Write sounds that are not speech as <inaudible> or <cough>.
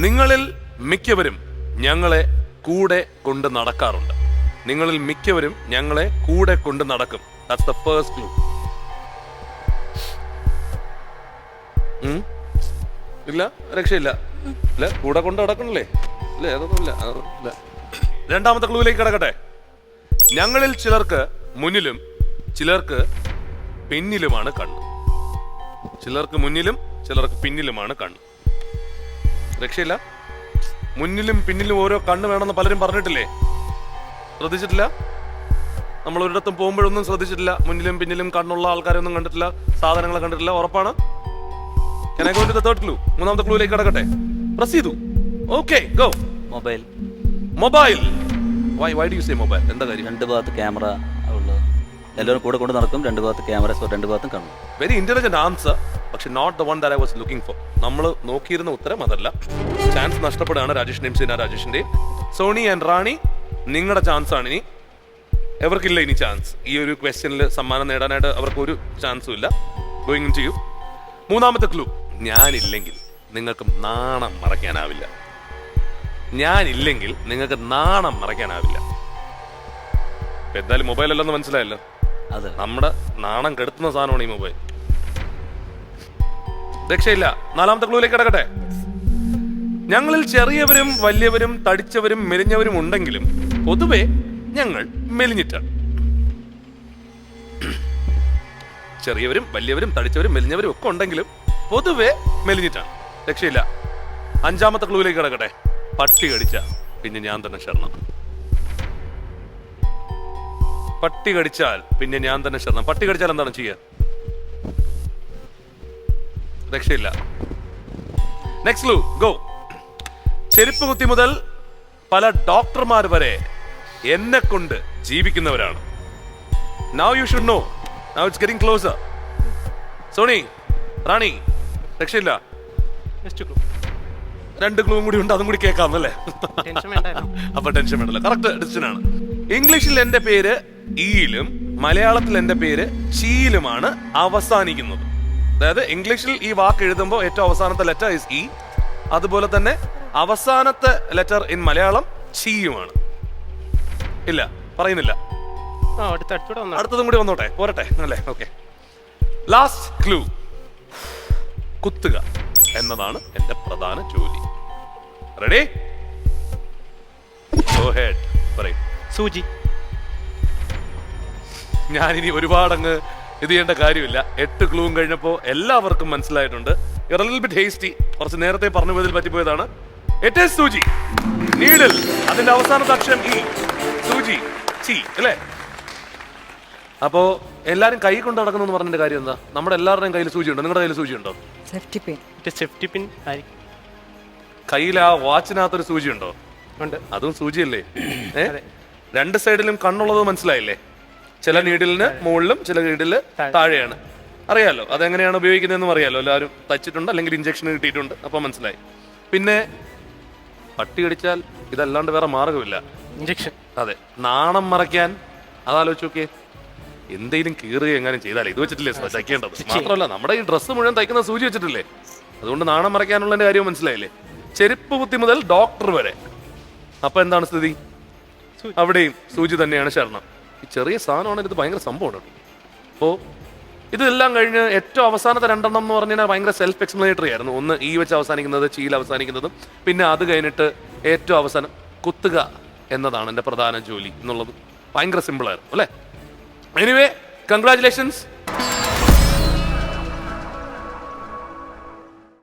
നിങ്ങളിൽ മിക്കവരും ഞങ്ങളെ കൂടെ കൊണ്ട് നടക്കാറുണ്ട്. നിങ്ങളിൽ മിക്കവരും ഞങ്ങളെ കൂടെ കൊണ്ട് നടക്കും. ദാറ്റ്സ് ഇല്ല രക്ഷയില്ല. ഇല്ല കൂടെ കൊണ്ട് നടക്കണല്ലേ? ഇല്ല അതൊന്നുമില്ല. അതൊന്നും ഇല്ല രണ്ടാമത്തെ ക്ലൂവിലേക്ക് കിടക്കട്ടെ. ഞങ്ങളിൽ ചിലർക്ക് മുന്നിലും ചിലർക്ക് പിന്നിലുമാണ് കണ്ണ്. ചിലർക്ക് മുന്നിലും ചിലർക്ക് പിന്നിലുമാണ് കണ്ണ്. രക്ഷയില്ല. മുന്നിലും പിന്നിലും ഓരോ കണ്ണ് വേണമെന്ന് പലരും പറഞ്ഞിട്ടില്ലേ? ശ്രദ്ധിച്ചിട്ടില്ല? നമ്മൾ ഒരിടത്തും പോകുമ്പോഴൊന്നും ശ്രദ്ധിച്ചിട്ടില്ല. മുന്നിലും പിന്നിലും കണ്ണുള്ള ആൾക്കാരൊന്നും കണ്ടിട്ടില്ല. സാധനങ്ങൾ കണ്ടിട്ടില്ല. ഉറപ്പാണ്? The third മൂന്നാമത്തെ ക്ലൂയിലേക്ക് കിടക്കട്ടെ? പ്രസ് ചെയ്തു. Okay go mobile mobile why why do you say mobile എന്താ കാര്യം? രണ്ട് ഭാഗത്ത് ക്യാമറ ഉള്ളത്. എല്ലാവരും കൂടെ കൊണ്ട് നടക്കും. രണ്ട് ഭാഗത്ത് ക്യാമറ രണ്ട് ഭാഗത്തും കാണും. വെരി ഇന്റലിജന്റ് ആൻസർ പക്ഷെ not the one that I was looking for നമ്മൾ നോക്കിയിരുന്ന ഉത്തരം അതല്ല. ചാൻസ് നഷ്ടപ്പെടുകയാണ് രാജേഷ് സീന രാജേഷിന്റെയും സോണി ആൻഡ് റാണി നിങ്ങളുടെ ചാൻസ് ആണ് ഇനി. എവർക്കില്ല ഇനി ചാൻസ് ഈ ഒരു ക്വസ്റ്റ്യനിൽ സമ്മാനം നേടാനായിട്ട് അവർക്ക് ഒരു ചാൻസും ഇല്ല. ഗോയിങ് ടു യു മൂന്നാമത്തെ ക്ലൂ ഞാനില്ലെങ്കിൽ നിങ്ങൾക്ക് നാണം മറയ്ക്കാനാവില്ല. ഞാനില്ലെങ്കിൽ നിങ്ങൾക്ക് നാണം മറയ്ക്കാനാവില്ല. എന്തായാലും മൊബൈൽ അല്ലെന്ന് മനസ്സിലായല്ലോ. അതെ. നമ്മുടെ നാണം കെടുത്തുന്ന സാധനമാണ് ഈ മൊബൈൽ രക്ഷയില്ല. നാലാമത്തെ ക്ലൂയിലേക്ക് കിടക്കട്ടെ. ഞങ്ങളിൽ ചെറിയവരും വലിയവരും തടിച്ചവരും മെലിഞ്ഞവരും ഉണ്ടെങ്കിലും പൊതുവെ ഞങ്ങൾ മെലിഞ്ഞിട്ടാണ് ചെറിയവരും വലിയവരും തടിച്ചവരും മെലിഞ്ഞവരും ഒക്കെ ഉണ്ടെങ്കിലും പൊതുവെ മെലിഞ്ഞിട്ടാണ് രക്ഷയില്ല. അഞ്ചാമത്തെ ക്ലൂയിലേക്ക് കിടക്കട്ടെ. പട്ടി കടിച്ച പിന്നെ ഞാൻ തന്നെ ശരണം പട്ടി കടിച്ചാൽ പിന്നെ ഞാൻ തന്നെ ശരണം പട്ടി കടിച്ചാൽ എന്താണ് ചെയ്യുക? രക്ഷയില്ല. നെക്സ്റ്റ് ലൂ ഗോ ചെരുപ്പ് കുത്തി മുതൽ പല ഡോക്ടർമാർ വരെ എന്നെ കൊണ്ട് ജീവിക്കുന്നവരാണ്. Now you should know now it's getting closer Soni Rani രക്ഷയില്ല. രണ്ട് ക്ലൂവും കൂടി ഉണ്ട് അതും കൂടി കേൾക്കാം അല്ലേ? <laughs> അപ്പൊ ടെൻഷൻ വേണ്ടല്ലോ. കറക്റ്റ് ഡിസിഷൻ ആണ്. ഇംഗ്ലീഷിൽ എന്റെ പേര് ഈയിലും മലയാളത്തിൽ എന്റെ പേര് ചീയിലുമാണ് അവസാനിക്കുന്നത്. അതായത് ഇംഗ്ലീഷിൽ ഈ വാക്ക് എഴുതുമ്പോൾ ഏറ്റവും അവസാനത്തെ ലെറ്റർ ഇസ് ഇ അതുപോലെ തന്നെ അവസാനത്തെ ലെറ്റർ ഇൻ മലയാളം ചീയുമാണ്. ഇല്ല പറയുന്നില്ല. അടുത്തതും കൂടി വന്നോട്ടെ? പോരട്ടെ അല്ലേ? ഓക്കെ ലാസ്റ്റ് ക്ലൂ കുത്തുക എന്നതാണ് എന്റെ പ്രധാന ജോലി. റെഡി പറയും. സൂചി. ഞാനിനി ഒരുപാട് അങ്ങ് ഇത് ചെയ്യേണ്ട കാര്യമില്ല. എട്ട് ക്ലൂവും കഴിഞ്ഞപ്പോൾ എല്ലാവർക്കും മനസ്സിലായിട്ടുണ്ട്. ബിറ്റ് ഹേസ്റ്റി കുറച്ച് നേരത്തെ പറഞ്ഞു പോയതിൽ പറ്റിപ്പോയതാണ്. എട്ട് സൂചി നീഡിൽ അതിന്റെ അവസാനത്തെ അക്ഷരം ഇ സൂചി ചി അല്ലേ? അപ്പോ എല്ലാരും കൈ കൊണ്ട് നടക്കുന്നു പറഞ്ഞതിന്റെ കാര്യം എന്താ? നമ്മുടെ എല്ലാവരുടെയും കയ്യിൽ സൂചി ഉണ്ടോ? നിങ്ങളുടെ കയ്യിൽ സൂചി ഉണ്ടോ? സേഫ്റ്റി പിൻ സേഫ്റ്റി കയ്യിൽ ആ വാച്ചിനകത്തൊരു സൂചി ഉണ്ടോ? ഉണ്ട്. അതും സൂചിയല്ലേ? രണ്ട് സൈഡിലും കണ്ണുള്ളത് മനസ്സിലായില്ലേ? ചില നീഡിലിന് മുകളിലും ചില നീഡിൽ താഴെയാണ്. അറിയാലോ അതെങ്ങനെയാണ് ഉപയോഗിക്കുന്നതെന്നും അറിയാലോ. എല്ലാവരും തച്ചിട്ടുണ്ട് അല്ലെങ്കിൽ ഇഞ്ചക്ഷൻ കിട്ടിയിട്ടുണ്ട്. അപ്പൊ മനസ്സിലായി. പിന്നെ പട്ടി കടിച്ചാൽ ഇതല്ലാണ്ട് വേറെ മാർഗമില്ല. ഇഞ്ചക്ഷൻ അതെ നാണം മറയ്ക്കാൻ അതാലോചിച്ച് നോക്കിയേ. എന്തെങ്കിലും കീറുക എങ്ങാനും ചെയ്താലേ. ഇത് വെച്ചിട്ടില്ലേ തയ്ക്കേണ്ടത്? <laughs> മാത്രമല്ല നമ്മുടെ ഈ ഡ്രസ്സ് മുഴുവൻ തയ്ക്കുന്ന സൂചി വെച്ചിട്ടില്ലേ? അതുകൊണ്ട് നാണം മറയ്ക്കാനുള്ളതിന്റെ കാര്യം മനസ്സിലായില്ലേ? ചെരുപ്പ് കുത്തി മുതൽ ഡോക്ടർ വരെ. അപ്പൊ എന്താണ് സ്ഥിതി? അവിടെയും സൂചി തന്നെയാണ് ശരണം. ഈ ചെറിയ സാധനമാണ് ഇത് ഭയങ്കര സംഭവമാണ് അപ്പോൾ അപ്പോ ഇതെല്ലാം കഴിഞ്ഞ് ഏറ്റവും അവസാനത്തെ രണ്ടെണ്ണം എന്ന് പറഞ്ഞാൽ ഭയങ്കര സെൽഫ് എക്സ്പ്ലനേറ്ററി ആയിരുന്നു. ഒന്ന് ഈ വെച്ച് അവസാനിക്കുന്നത് ചീൽ അവസാനിക്കുന്നതും പിന്നെ അത് കഴിഞ്ഞിട്ട് ഏറ്റവും അവസാനം കുത്തുക എന്നതാണ് എന്റെ പ്രധാന ജോലി എന്നുള്ളത്. ഭയങ്കര സിമ്പിളായിരുന്നു അല്ലേ? Anyway congratulations